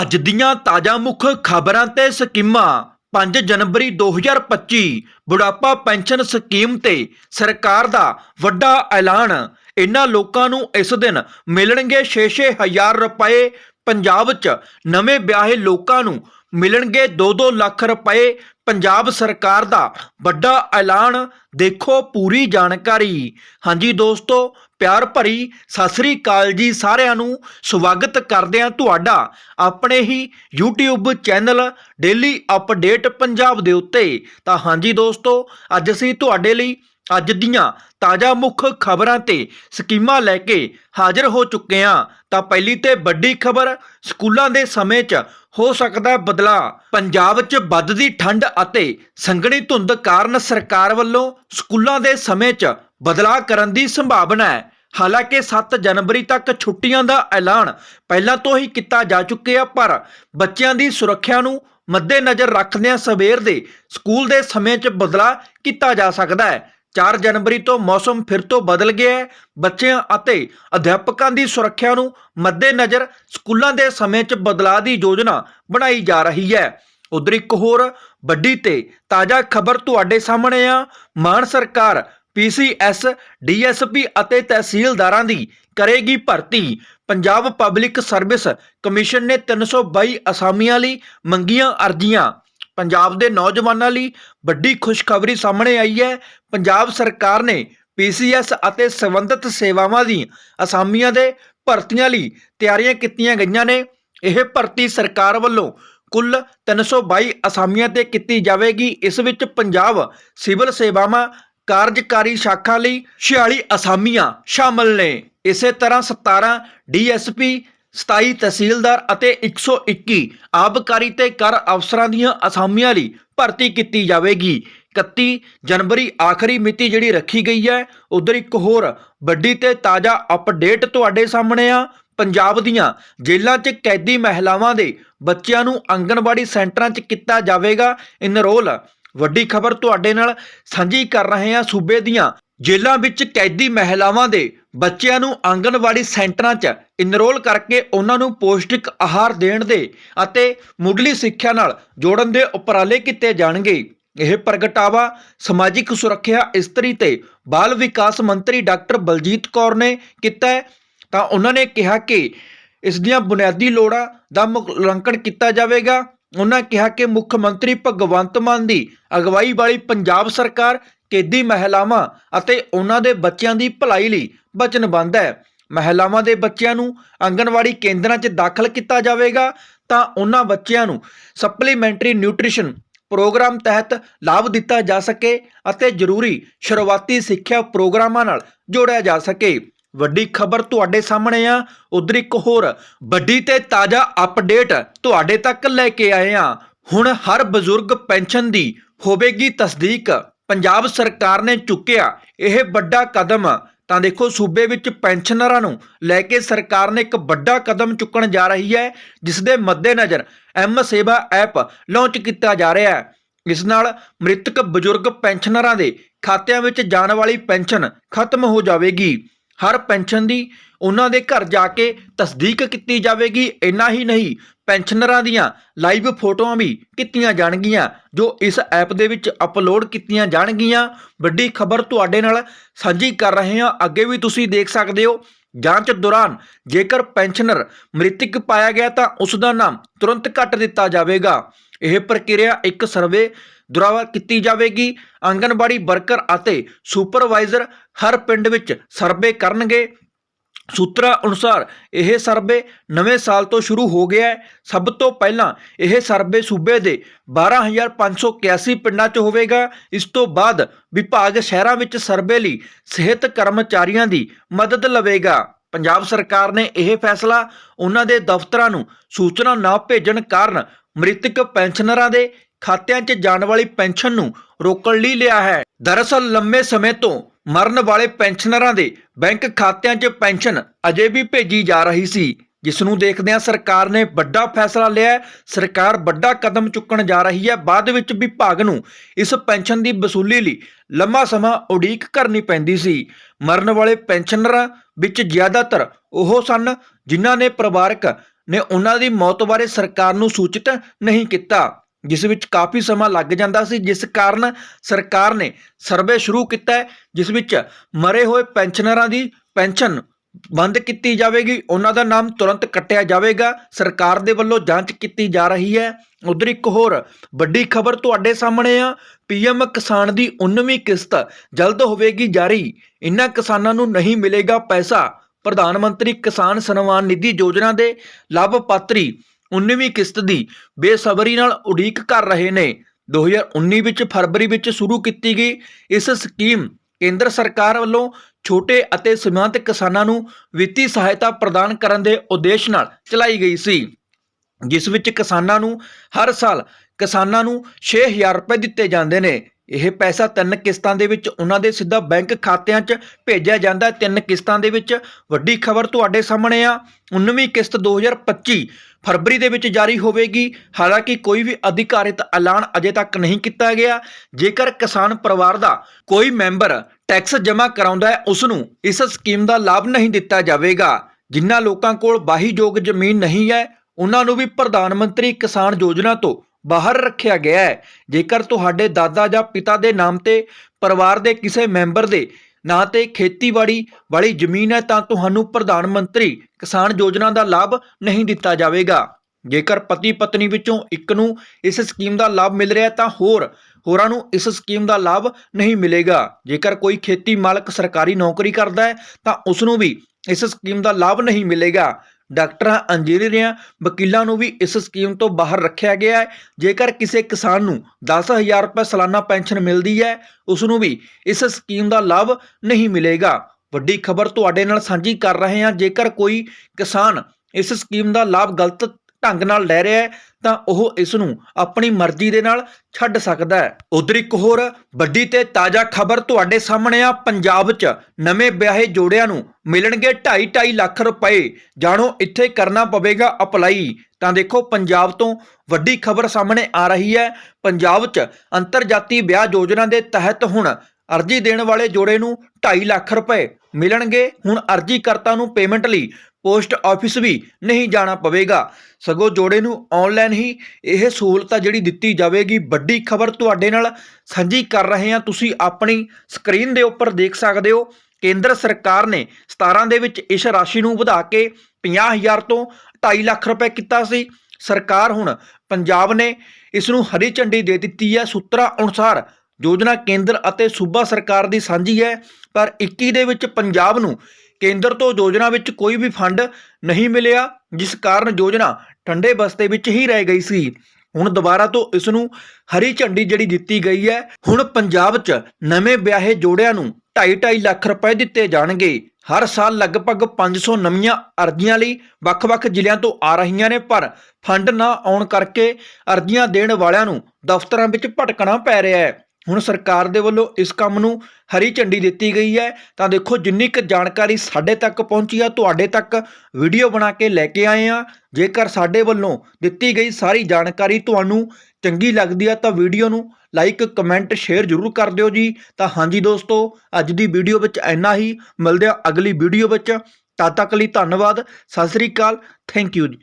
ਅੱਜ ਦੀਆਂ ਤਾਜ਼ਾ ਮੁੱਖ ਖਬਰਾਂ ਤੇ ਸਕੀਮਾਂ। 5 ਜਨਵਰੀ 2025 ਬੁਢਾਪਾ ਪੈਨਸ਼ਨ ਸਕੀਮ ਤੇ ਸਰਕਾਰ ਦਾ ਵੱਡਾ ਐਲਾਨ। ਇਹਨਾਂ ਲੋਕਾਂ ਨੂੰ ਇਸ ਦਿਨ ਮਿਲਣਗੇ 6-6 ਹਜ਼ਾਰ ਰੁਪਏ। ਪੰਜਾਬ 'ਚ ਨਵੇਂ ਵਿਆਹੇ ਲੋਕਾਂ ਨੂੰ ਮਿਲਣਗੇ 2-2 ਲੱਖ ਰੁਪਏ। ਪੰਜਾਬ ਸਰਕਾਰ ਦਾ ਵੱਡਾ ਐਲਾਨ। ਦੇਖੋ ਪੂਰੀ ਜਾਣਕਾਰੀ। ਹਾਂਜੀ ਦੋਸਤੋ ਪਿਆਰ ਭਰੀ ਸਤਿ ਸ੍ਰੀ ਅਕਾਲ ਜੀ ਸਾਰਿਆਂ ਨੂੰ। ਸਵਾਗਤ ਕਰਦੇ ਹਾਂ ਤੁਹਾਡਾ ਆਪਣੇ ਹੀ YouTube channel daily update Punjab ਦੇ ਉੱਤੇ। ਤਾਂ ਹਾਂਜੀ ਦੋਸਤੋ, ਅੱਜ ਅਸੀਂ ਤੁਹਾਡੇ ਲਈ ਅੱਜ ਦੀਆਂ ਤਾਜ਼ਾ ਮੁੱਖ ਖਬਰਾਂ ਤੇ ਸਕੀਮਾਂ ਲੈ ਕੇ ਹਾਜ਼ਰ ਹੋ ਚੁੱਕੇ ਹਾਂ। ਤਾਂ ਪਹਿਲੀ ਤੇ ਵੱਡੀ ਖਬਰ, ਸਕੂਲਾਂ ਦੇ ਸਮੇਂ 'ਚ ਹੋ ਸਕਦਾ ਹੈ ਬਦਲਾਅ। ਪੰਜਾਬ 'ਚ ਵੱਧਦੀ ਠੰਡ ਅਤੇ ਸੰਘਣੀ ਧੁੰਦ ਕਾਰਨ ਸਰਕਾਰ ਵੱਲੋਂ ਸਕੂਲਾਂ ਦੇ ਸਮੇਂ 'ਚ ਬਦਲਾਅ ਕਰਨ ਦੀ ਸੰਭਾਵਨਾ ਹੈ। ਹਾਲਾਂਕਿ 7 ਜਨਵਰੀ ਤੱਕ ਛੁੱਟੀਆਂ ਦਾ ਐਲਾਨ ਪਹਿਲਾਂ ਤੋਂ ਹੀ ਕੀਤਾ ਜਾ ਚੁੱਕਿਆ ਪਰ ਬੱਚਿਆਂ ਦੀ ਸੁਰੱਖਿਆ ਨੂੰ ਮੱਦੇਨਜ਼ਰ ਰੱਖਦਿਆਂ ਸਵੇਰ ਦੇ ਸਕੂਲ ਦੇ ਸਮੇਂ 'ਚ ਬਦਲਾਅ ਕੀਤਾ ਜਾ ਸਕਦਾ ਹੈ। 4 ਜਨਵਰੀ ਤੋਂ ਮੌਸਮ ਫਿਰ ਤੋਂ ਬਦਲ ਗਿਆ ਹੈ। ਬੱਚਿਆਂ ਅਤੇ ਅਧਿਆਪਕਾਂ ਦੀ ਸੁਰੱਖਿਆ ਨੂੰ ਮੱਦੇਨਜ਼ਰ ਸਕੂਲਾਂ ਦੇ ਸਮੇਂ 'ਚ ਬਦਲਾਅ ਦੀ ਯੋਜਨਾ ਬਣਾਈ ਜਾ ਰਹੀ ਹੈ। ਉਧਰ ਇੱਕ ਹੋਰ ਵੱਡੀ ਤੇ ਤਾਜ਼ਾ ਖਬਰ ਤੁਹਾਡੇ ਸਾਹਮਣੇ ਆ। ਮਾਨ ਸਰਕਾਰ ਪੀਸੀਐਸ, ਡੀਐਸਪੀ ਅਤੇ ਤਹਿਸੀਲਦਾਰਾਂ ਦੀ ਕਰੇਗੀ ਭਰਤੀ। ਪੰਜਾਬ ਪਬਲਿਕ ਸਰਵਿਸ ਕਮਿਸ਼ਨ ਨੇ 322 ਅਸਾਮੀਆਂ ਲਈ ਮੰਗੀਆਂ ਅਰਜ਼ੀਆਂ। ਪੰਜਾਬ ਦੇ ਨੌਜਵਾਨਾਂ ਲਈ ਵੱਡੀ ਖੁਸ਼ਖਬਰੀ ਸਾਹਮਣੇ ਆਈ ਹੈ। ਪੰਜਾਬ ਸਰਕਾਰ ਨੇ ਪੀਸੀਐਸ ਅਤੇ ਸੰਬੰਧਿਤ ਸੇਵਾਵਾਂ ਦੀ ਅਸਾਮੀਆਂ ਦੇ ਭਰਤੀਆਂ ਲਈ ਤਿਆਰੀਆਂ ਕੀਤੀਆਂ ਗਈਆਂ ਨੇ। ਇਹ ਭਰਤੀ ਸਰਕਾਰ ਵੱਲੋਂ ਕੁੱਲ 322 ਅਸਾਮੀਆਂ ਤੇ ਕੀਤੀ ਜਾਵੇਗੀ। ਇਸ ਵਿੱਚ ਪੰਜਾਬ ਸਿਵਲ ਸੇਵਾਵਾਂ ਕਾਰਜਕਾਰੀ ਸ਼ਾਖਾ ਲਈ 46 ਅਸਾਮੀਆਂ ਸ਼ਾਮਲ ਨੇ। ਇਸੇ ਤਰ੍ਹਾਂ 17 ਡੀਐਸਪੀ 27 ਤਹਿਸੀਲਦਾਰ ਅਤੇ 121 ਆਬਕਾਰੀ ਤੇ ਕਰ ਅਫਸਰਾਂ ਦੀਆਂ ਅਸਾਮੀਆਂ ਲਈ ਭਰਤੀ ਕੀਤੀ ਜਾਵੇਗੀ। 31 ਜਨਵਰੀ ਆਖਰੀ ਮਿਤੀ ਜਿਹੜੀ ਰੱਖੀ ਗਈ ਹੈ, ਉਧਰ ਇੱਕ ਹੋਰ ਵੱਡੀ ਤੇ ਤਾਜ਼ਾ ਅਪਡੇਟ ਤੁਹਾਡੇ ਸਾਹਮਣੇ ਆ। ਪੰਜਾਬ ਦੀਆਂ ਜੇਲ੍ਹਾਂ 'ਚ ਕੈਦੀ ਮਹਿਲਾਵਾਂ ਦੇ ਬੱਚਿਆਂ ਨੂੰ ਆਂਗਣਵਾੜੀ ਸੈਂਟਰਾਂ 'ਚ ਕੀਤਾ ਜਾਵੇਗਾ। ਇਨਰੋਲ ਵੱਡੀ ਖਬਰ ਤੁਹਾਡੇ ਨਾਲ ਸਾਂਝੀ ਕਰ ਰਹੇ ਹਾਂ ਸੂਬੇ ਦੀਆਂ ਜੇਲ੍ਹਾਂ ਵਿੱਚ ਕੈਦੀ ਮਹਿਲਾਵਾਂ ਦੇ ਬੱਚਿਆਂ ਨੂੰ ਆਂਗਣਵਾੜੀ ਸੈਂਟਰਾਂ 'ਚ ਇਨਰੋਲ ਕਰਕੇ ਉਹਨਾਂ ਨੂੰ ਪੌਸ਼ਟਿਕ ਆਹਾਰ ਦੇਣ ਦੇ ਅਤੇ ਮੁੱਢਲੀ ਸਿੱਖਿਆ ਨਾਲ ਜੋੜਨ ਦੇ ਉਪਰਾਲੇ ਕੀਤੇ ਜਾਣਗੇ। ਇਹ ਪ੍ਰਗਟਾਵਾ ਸਮਾਜਿਕ ਸੁਰੱਖਿਆ ਇਸਤਰੀ ਤੇ ਬਾਲ ਵਿਕਾਸ ਮੰਤਰੀ ਡਾਕਟਰ ਬਲਜੀਤ ਕੌਰ ਨੇ ਕੀਤਾ ਤਾਂ ਉਹਨਾਂ ਨੇ ਕਿਹਾ ਕਿ ਇਸ ਦੀਆਂ ਬੁਨਿਆਦੀ ਲੋੜਾਂ ਦਾ ਮੁਲਾਂਕਣ ਕੀਤਾ ਜਾਵੇਗਾ। ਉਹਨਾਂ ਕਿਹਾ ਕਿ ਮੁੱਖ ਮੰਤਰੀ ਭਗਵੰਤ ਮਾਨ ਦੀ ਅਗਵਾਈ ਵਾਲੀ ਪੰਜਾਬ ਸਰਕਾਰ ਕੇਦੀ ਮਹਿਲਾਵਾਂ ਅਤੇ ਉਹਨਾਂ ਦੇ ਬੱਚਿਆਂ ਦੀ ਭਲਾਈ ਲਈ ਵਚਨਬੱਧ ਹੈ। ਮਹਿਲਾਵਾਂ ਦੇ ਬੱਚਿਆਂ ਨੂੰ ਆਂਗਣਵਾੜੀ ਕੇਂਦਰਾਂ 'ਚ ਦਾਖਲ ਕੀਤਾ ਜਾਵੇਗਾ ਤਾਂ ਉਹਨਾਂ ਬੱਚਿਆਂ ਨੂੰ ਸਪਲੀਮੈਂਟਰੀ ਨਿਊਟ੍ਰੀਸ਼ਨ ਪ੍ਰੋਗਰਾਮ ਤਹਿਤ ਲਾਭ ਦਿੱਤਾ ਜਾ ਸਕੇ ਅਤੇ ਜ਼ਰੂਰੀ ਸ਼ੁਰੂਆਤੀ ਸਿੱਖਿਆ ਪ੍ਰੋਗਰਾਮਾਂ ਨਾਲ ਜੋੜਿਆ ਜਾ ਸਕੇ। ਵੱਡੀ ਖਬਰ ਤੁਹਾਡੇ ਸਾਹਮਣੇ ਆ। ਉਧਰ ਇੱਕ ਹੋਰ, ਵੱਡੀ ਤੇ ਤਾਜ਼ਾ ਅਪਡੇਟ ਤੁਹਾਡੇ ਤੱਕ ਲੈ ਕੇ ਆਏ ਆ। ਹੁਣ ਹਰ ਬਜ਼ੁਰਗ ਪੈਨਸ਼ਨ ਦੀ ਹੋਵੇਗੀ ਤਸਦੀਕ। ਪੰਜਾਬ ਸਰਕਾਰ ਨੇ ਚੁੱਕਿਆ ਇਹ ਵੱਡਾ ਕਦਮ। ਤਾਂ ਦੇਖੋ, ਸੂਬੇ ਵਿੱਚ ਪੈਨਸ਼ਨਰਾਂ ਨੂੰ ਲੈ ਕੇ ਸਰਕਾਰ ਨੇ ਇੱਕ ਵੱਡਾ ਕਦਮ ਚੁੱਕਣ ਜਾ ਰਹੀ ਹੈ, ਜਿਸ ਦੇ ਮੱਦੇਨਜ਼ਰ ਐਮ ਸੇਵਾ ਐਪ ਲਾਂਚ ਕੀਤਾ ਜਾ ਰਿਹਾ ਹੈ। ਇਸ ਨਾਲ ਮ੍ਰਿਤਕ ਬਜ਼ੁਰਗ ਪੈਨਸ਼ਨਰਾਂ ਦੇ ਖਾਤਿਆਂ ਵਿੱਚ ਜਾਣ ਵਾਲੀ ਪੈਨਸ਼ਨ ਖਤਮ ਹੋ ਜਾਵੇਗੀ। ਹਰ ਪੈਨਸ਼ਨ ਦੀ ਉਹਨਾਂ ਦੇ ਘਰ ਜਾ ਕੇ ਤਸਦੀਕ ਕੀਤੀ ਜਾਵੇਗੀ। ਇੰਨਾ ਹੀ ਨਹੀਂ, ਪੈਨਸ਼ਨਰਾਂ ਦੀਆਂ ਲਾਈਵ ਫੋਟੋਆਂ ਵੀ ਕੀਤੀਆਂ ਜਾਣਗੀਆਂ, ਜੋ ਇਸ ਐਪ ਦੇ ਵਿੱਚ ਅਪਲੋਡ ਕੀਤੀਆਂ ਜਾਣਗੀਆਂ। ਵੱਡੀ ਖਬਰ ਤੁਹਾਡੇ ਨਾਲ ਸਾਂਝੀ ਕਰ ਰਹੇ ਹਾਂ। ਅੱਗੇ ਵੀ ਤੁਸੀਂ ਦੇਖ ਸਕਦੇ ਹੋ, ਜਾਂਚ ਦੌਰਾਨ ਜੇਕਰ ਪੈਨਸ਼ਨਰ ਮ੍ਰਿਤਕ ਪਾਇਆ ਗਿਆ ਤਾਂ ਉਸ ਦਾ ਨਾਮ ਤੁਰੰਤ ਕੱਟ ਦਿੱਤਾ ਜਾਵੇਗਾ। ਇਹ ਪ੍ਰਕਿਰਿਆ ਇੱਕ ਸਰਵੇ ਦੁਆਰਾ ਕੀਤੀ ਜਾਵੇਗੀ। ਆਂਗਨਬਾੜੀ ਵਰਕਰ ਅਤੇ ਸੁਪਰਵਾਈਜ਼ਰ ਹਰ ਪਿੰਡ ਵਿੱਚ ਸਰਵੇ ਕਰਨਗੇ। ਸੂਤਰਾਂ ਅਨੁਸਾਰ ਇਹ ਸਰਵੇ ਨਵੇਂ ਸਾਲ ਤੋਂ ਸ਼ੁਰੂ ਹੋ ਗਿਆ ਹੈ। ਸਭ ਤੋਂ ਪਹਿਲਾਂ ਇਹ ਸਰਵੇ ਸੂਬੇ ਦੇ 12581 ਪਿੰਡਾਂ 'ਚ ਹੋਵੇਗਾ। ਇਸ ਤੋਂ ਬਾਅਦ ਵਿਭਾਗ ਸ਼ਹਿਰਾਂ ਵਿੱਚ ਸਰਵੇ ਲਈ ਸਿਹਤ ਕਰਮਚਾਰੀਆਂ ਦੀ ਮਦਦ ਲਵੇਗਾ। ਪੰਜਾਬ ਸਰਕਾਰ ਨੇ ਇਹ ਫੈਸਲਾ ਉਹਨਾਂ ਦੇ ਦਫ਼ਤਰਾਂ ਨੂੰ ਸੂਚਨਾ ਨਾ ਭੇਜਣ ਕਾਰਨ ਮ੍ਰਿਤਕ ਪੈਨਸ਼ਨਰਾਂ ਦੇ ਖਾਤਿਆਂ 'ਚ ਜਾਣ ਵਾਲੀ ਪੈਨਸ਼ਨ ਨੂੰ ਰੋਕਣ ਲਈ ਲਿਆ ਹੈ। ਦਰਅਸਲ, ਲੰਮੇ ਸਮੇਂ ਤੋਂ ਮਰਨ ਵਾਲੇ ਪੈਨਸ਼ਨਰਾਂ ਦੇ ਬੈਂਕ ਖਾਤਿਆਂ 'ਚ ਪੈਨਸ਼ਨ ਅਜੇ ਵੀ ਭੇਜੀ ਜਾ ਰਹੀ ਸੀ, ਜਿਸ ਨੂੰ ਦੇਖਦਿਆਂ ਸਰਕਾਰ ਨੇ ਵੱਡਾ ਫੈਸਲਾ ਲਿਆ ਸਰਕਾਰ ਵੱਡਾ ਕਦਮ ਚੁੱਕਣ ਜਾ ਰਹੀ ਹੈ। ਬਾਅਦ ਵਿੱਚ ਵਿਭਾਗ ਨੂੰ ਇਸ ਪੈਨਸ਼ਨ ਦੀ ਵਸੂਲੀ ਲਈ ਲੰਮਾ ਸਮਾਂ ਉਡੀਕ ਕਰਨੀ ਪੈਂਦੀ ਸੀ। ਮਰਨ ਵਾਲੇ ਪੈਨਸ਼ਨਰਾਂ ਵਿੱਚ ਜ਼ਿਆਦਾਤਰ ਉਹ ਸਨ ਜਿਨ੍ਹਾਂ ਨੇ ਪਰਿਵਾਰਕ ਨੇ ਉਹਨਾਂ ਦੀ ਮੌਤ ਬਾਰੇ ਸਰਕਾਰ ਨੂੰ ਸੂਚਿਤ ਨਹੀਂ ਕੀਤਾ, ਜਿਸ ਵਿੱਚ ਕਾਫੀ ਸਮਾਂ ਲੱਗ ਜਾਂਦਾ ਸੀ, ਜਿਸ ਕਾਰਨ ਸਰਕਾਰ ਨੇ ਸਰਵੇ ਸ਼ੁਰੂ ਕੀਤਾ ਜਿਸ ਵਿੱਚ ਮਰੇ ਹੋਏ ਪੈਨਸ਼ਨਰਾਂ ਦੀ ਪੈਨਸ਼ਨ ਬੰਦ ਕੀਤੀ ਜਾਵੇਗੀ, ਉਹਨਾਂ ਦਾ ਨਾਮ ਤੁਰੰਤ ਕੱਟਿਆ ਜਾਵੇਗਾ, ਸਰਕਾਰ ਦੇ ਵੱਲੋਂ ਜਾਂਚ ਕੀਤੀ ਜਾ ਰਹੀ ਹੈ। ਉਧਰ ਇੱਕ ਹੋਰ ਵੱਡੀ ਖਬਰ ਤੁਹਾਡੇ ਸਾਹਮਣੇ ਆ, ਪੀਐਮ ਕਿਸਾਨ ਦੀ 19ਵੀਂ ਕਿਸ਼ਤ ਜਲਦ ਹੋਵੇਗੀ ਜਾਰੀ ਇਨ੍ਹਾਂ ਕਿਸਾਨਾਂ ਨੂੰ ਨਹੀਂ ਮਿਲੇਗਾ ਪੈਸਾ। ਪ੍ਰਧਾਨ ਮੰਤਰੀ ਕਿਸਾਨ ਸਨਮਾਨ ਨਿਧੀ ਯੋਜਨਾ ਦੇ ਲਾਭਪਾਤਰੀ 19ਵੀਂ ਕਿਸ਼ਤ ਦੀ ਬੇਸਬਰੀ ਨਾਲ ਉਡੀਕ ਕਰ ਰਹੇ ਨੇ। 2019 ਵਿੱਚ ਫਰਵਰੀ ਵਿੱਚ ਸ਼ੁਰੂ ਕੀਤੀ ਗਈ ਇਸ ਸਕੀਮ ਕੇਂਦਰ ਸਰਕਾਰ ਵੱਲੋਂ ਛੋਟੇ ਅਤੇ ਸੀਮਾਂਤ ਕਿਸਾਨਾਂ ਨੂੰ ਵਿੱਤੀ ਸਹਾਇਤਾ ਪ੍ਰਦਾਨ ਕਰਨ ਦੇ ਉਦੇਸ਼ ਨਾਲ ਚਲਾਈ ਗਈ ਸੀ। ਜਿਸ ਵਿੱਚ ਕਿਸਾਨਾਂ ਨੂੰ ਹਰ ਸਾਲ ਕਿਸਾਨਾਂ ਨੂੰ 6000 ਰੁਪਏ ਦਿੱਤੇ ਜਾਂਦੇ ਨੇ। ਇਹ ਪੈਸਾ ਤਿੰਨ ਕਿਸ਼ਤਾਂ ਦੇ ਵਿੱਚ ਉਹਨਾਂ ਦੇ ਸਿੱਧਾ ਬੈਂਕ ਖਾਤਿਆਂ 'ਚ ਭੇਜਿਆ ਜਾਂਦਾ ਹੈ। ਤਿੰਨ ਕਿਸ਼ਤਾਂ ਦੇ ਵਿੱਚ ਵੱਡੀ ਖਬਰ ਤੁਹਾਡੇ ਸਾਹਮਣੇ ਆ। 19ਵੀਂ ਕਿਸ਼ਤ 2025 ਫਰਵਰੀ ਦੇ ਵਿੱਚ ਜਾਰੀ ਹੋਵੇਗੀ। ਹਾਲਾਂਕਿ ਕੋਈ ਵੀ ਅਧਿਕਾਰਿਤ ਐਲਾਨ ਅਜੇ ਤੱਕ ਨਹੀਂ ਕੀਤਾ ਗਿਆ। ਜੇਕਰ ਕਿਸਾਨ ਪਰਿਵਾਰ ਦਾ ਕੋਈ ਮੈਂਬਰ ਟੈਕਸ ਜਮ੍ਹਾਂ ਕਰਾਉਂਦਾ ਹੈ, ਉਸ ਨੂੰ ਇਸ ਸਕੀਮ ਦਾ ਲਾਭ ਨਹੀਂ ਦਿੱਤਾ ਜਾਵੇਗਾ। ਜਿਨ੍ਹਾਂ ਲੋਕਾਂ ਕੋਲ ਵਾਹੀਯੋਗ ਜ਼ਮੀਨ ਨਹੀਂ ਹੈ, ਉਹਨਾਂ ਨੂੰ ਵੀ ਪ੍ਰਧਾਨ ਮੰਤਰੀ ਕਿਸਾਨ ਯੋਜਨਾ ਤੋਂ ਬਾਹਰ ਰੱਖਿਆ ਗਿਆ ਹੈ। ਜੇਕਰ ਤੁਹਾਡੇ ਦਾਦਾ ਜਾਂ ਪਿਤਾ ਦੇ ਨਾਮ ਤੇ ਪਰਿਵਾਰ ਦੇ ਕਿਸੇ ਮੈਂਬਰ ਦੇ ਨਾਂ ਤੇ ਖੇਤੀਬਾੜੀ ਵਾਲੀ ਜ਼ਮੀਨ ਹੈ, ਤਾਂ ਤੁਹਾਨੂੰ ਪ੍ਰਧਾਨ ਮੰਤਰੀ ਕਿਸਾਨ ਯੋਜਨਾ ਦਾ ਲਾਭ ਨਹੀਂ ਦਿੱਤਾ ਜਾਵੇਗਾ। ਜੇਕਰ ਪਤੀ ਪਤਨੀ ਵਿੱਚੋਂ ਇੱਕ ਨੂੰ ਇਸ ਸਕੀਮ ਦਾ ਲਾਭ ਮਿਲ ਰਿਹਾ ਤਾਂ ਹੋਰ ਹੋਰਾਂ ਨੂੰ ਇਸ ਸਕੀਮ ਦਾ ਲਾਭ ਨਹੀਂ ਮਿਲੇਗਾ। ਜੇਕਰ ਕੋਈ ਖੇਤੀ ਮਾਲਕ ਸਰਕਾਰੀ ਨੌਕਰੀ ਕਰਦਾ ਹੈ, ਤਾਂ ਉਸ ਨੂੰ ਵੀ ਇਸ ਸਕੀਮ ਦਾ ਲਾਭ ਨਹੀਂ ਮਿਲੇਗਾ। ਡਾਕਟਰਾਂ ਇੰਜੀਨੀਅਰਾਂ ਵਕੀਲਾਂ ਨੂੰ ਵੀ ਇਸ ਸਕੀਮ ਤੋਂ ਬਾਹਰ ਰੱਖਿਆ ਗਿਆ ਹੈ। ਜੇਕਰ ਕਿਸੇ ਕਿਸਾਨ ਨੂੰ 10000 ਰੁਪਏ ਸਾਲਾਨਾ ਪੈਨਸ਼ਨ ਮਿਲਦੀ ਹੈ, ਉਸ ਨੂੰ ਵੀ ਇਸ ਸਕੀਮ ਦਾ ਲਾਭ ਨਹੀਂ ਮਿਲੇਗਾ। ਵੱਡੀ ਖਬਰ ਤੁਹਾਡੇ ਨਾਲ ਸਾਂਝੀ ਕਰ ਰਹੇ ਹਾਂ। ਜੇਕਰ ਕੋਈ ਕਿਸਾਨ ਇਸ ਸਕੀਮ ਦਾ ਲਾਭ ਗਲਤ ਢੰਗ ਨਾਲ ਲੈ ਰਿਹਾ ਹੈ, ਤਾਂ ਉਹ ਇਸ ਨੂੰ ਆਪਣੀ ਮਰਜ਼ੀ ਦੇ ਨਾਲ ਛੱਡ ਸਕਦਾ ਹੈ। ਉਧਰ ਇੱਕ ਹੋਰ ਵੱਡੀ ਤੇ ਤਾਜ਼ਾ ਖਬਰ ਤੁਹਾਡੇ ਸਾਹਮਣੇ ਆ। ਪੰਜਾਬ 'ਚ ਨਵੇਂ ਵਿਆਹੇ ਜੋੜਿਆਂ ਨੂੰ ਮਿਲਣਗੇ 2.5 ਲੱਖ ਰੁਪਏ। ਜਾਣੋ, ਇੱਥੇ ਕਰਨਾ ਪਵੇਗਾ ਅਪਲਾਈ। ਤਾਂ ਦੇਖੋ, ਪੰਜਾਬ ਤੋਂ ਵੱਡੀ ਖਬਰ ਸਾਹਮਣੇ ਆ ਰਹੀ ਹੈ। ਪੰਜਾਬ 'ਚ ਅੰਤਰਜਾਤੀ ਵਿਆਹ ਯੋਜਨਾ ਦੇ ਤਹਿਤ ਹੁਣ ਅਰਜੀ ਦੇਣ ਵਾਲੇ ਜੋੜੇ ਨੂੰ 2.5 ਲੱਖ ਰੁਪਏ ਮਿਲਣਗੇ। ਹੁਣ ਅਰਜ਼ੀ ਕਰਤਾ ਨੂੰ ਪੇਮੈਂਟ ਲਈ ਪੋਸਟ ਆਫਿਸ ਵੀ ਨਹੀਂ ਜਾਣਾ ਪਵੇਗਾ। ਸਗੋਂ ਜੋੜੇ ਨੂੰ ਆਨਲਾਈਨ ਹੀ ਇਹ ਸਹੂਲਤ ਜਿਹੜੀ ਦਿੱਤੀ ਜਾਵੇਗੀ, ਵੱਡੀ ਖਬਰ ਤੁਹਾਡੇ ਨਾਲ ਸਾਂਝੀ ਕਰ ਰਹੇ ਹਾਂ। ਤੁਸੀਂ ਆਪਣੀ ਸਕਰੀਨ ਦੇ ਉੱਪਰ ਦੇਖ ਸਕਦੇ ਹੋ, ਕੇਂਦਰ ਸਰਕਾਰ ਨੇ 17 ਦੇ ਵਿੱਚ ਇਸ ਰਾਸ਼ੀ ਨੂੰ ਵਧਾ ਕੇ 50000 ਤੋਂ 2.5 ਲੱਖ ਰੁਪਏ ਕੀਤਾ ਸੀ। ਸਰਕਾਰ ਹੁਣ ਪੰਜਾਬ ਨੇ ਇਸ ਨੂੰ ਹਰੀ ਝੰਡੀ ਦੇ ਦਿੱਤੀ ਹੈ। ਸੂਤਰਾਂ ਅਨੁਸਾਰ ਯੋਜਨਾ ਕੇਂਦਰ ਅਤੇ ਸੂਬਾ ਸਰਕਾਰ ਦੀ ਸਾਂਝੀ ਹੈ, ਪਰ 21 ਦੇ ਵਿੱਚ ਪੰਜਾਬ ਨੂੰ ਕੇਂਦਰ ਤੋਂ ਯੋਜਨਾ ਵਿੱਚ ਕੋਈ ਵੀ ਫੰਡ ਨਹੀਂ ਮਿਲਿਆ, ਜਿਸ ਕਾਰਨ ਯੋਜਨਾ ਠੰਡੇ ਬਸਤੇ ਵਿੱਚ ਹੀ ਰਹਿ ਗਈ ਸੀ। ਹੁਣ ਦੁਬਾਰਾ ਤੋਂ ਇਸ ਨੂੰ ਹਰੀ ਝੰਡੀ ਜਿਹੜੀ ਦਿੱਤੀ ਗਈ ਹੈ, ਹੁਣ ਪੰਜਾਬ 'ਚ ਨਵੇਂ ਵਿਆਹੇ ਜੋੜਿਆਂ ਨੂੰ 2.5 ਲੱਖ ਰੁਪਏ ਦਿੱਤੇ ਜਾਣਗੇ। ਹਰ ਸਾਲ ਲਗਭਗ 500 ਨਵੀਆਂ ਅਰਜ਼ੀਆਂ ਲਈ ਵੱਖ-ਵੱਖ ਜ਼ਿਲ੍ਹਿਆਂ ਤੋਂ ਆ ਰਹੀਆਂ ਨੇ, ਪਰ ਫੰਡ ਨਾ ਆਉਣ ਕਰਕੇ ਅਰਜ਼ੀਆਂ ਦੇਣ ਵਾਲਿਆਂ ਨੂੰ ਦਫ਼ਤਰਾਂ ਵਿੱਚ ਭਟਕਣਾ ਪੈ ਰਿਹਾ ਹੈ। ਹੁਣ ਸਰਕਾਰ ਦੇ ਵੱਲੋਂ ਇਸ ਕੰਮ ਨੂੰ ਹਰੀ ਝੰਡੀ ਦਿੱਤੀ ਗਈ ਹੈ। ਤਾਂ ਦੇਖੋ, ਜਿੰਨੀ ਕੁ ਜਾਣਕਾਰੀ ਸਾਡੇ ਤੱਕ ਪਹੁੰਚੀ ਆ, ਤੁਹਾਡੇ ਤੱਕ ਵੀਡੀਓ ਬਣਾ ਕੇ ਲੈ ਕੇ ਆਏ ਆ। ਜੇਕਰ ਸਾਡੇ ਵੱਲੋਂ ਦਿੱਤੀ ਗਈ ਸਾਰੀ ਜਾਣਕਾਰੀ ਤੁਹਾਨੂੰ ਚੰਗੀ ਲੱਗਦੀ ਆ, ਤਾਂ ਵੀਡੀਓ ਨੂੰ ਲਾਈਕ, ਕਮੈਂਟ, ਸ਼ੇਅਰ ਜ਼ਰੂਰ ਕਰ ਦਿਓ ਜੀ। ਤਾਂ ਹਾਂਜੀ ਦੋਸਤੋ, ਅੱਜ ਦੀ ਵੀਡੀਓ ਵਿੱਚ ਇੰਨਾ ਹੀ। ਮਿਲਦੇ ਆ ਅਗਲੀ ਵੀਡੀਓ ਵਿੱਚ। ਤਦ ਤੱਕ ਲਈ ਧੰਨਵਾਦ। ਸਤਿ ਸ੍ਰੀ ਅਕਾਲ। ਥੈਂਕ ਯੂ ਜੀ।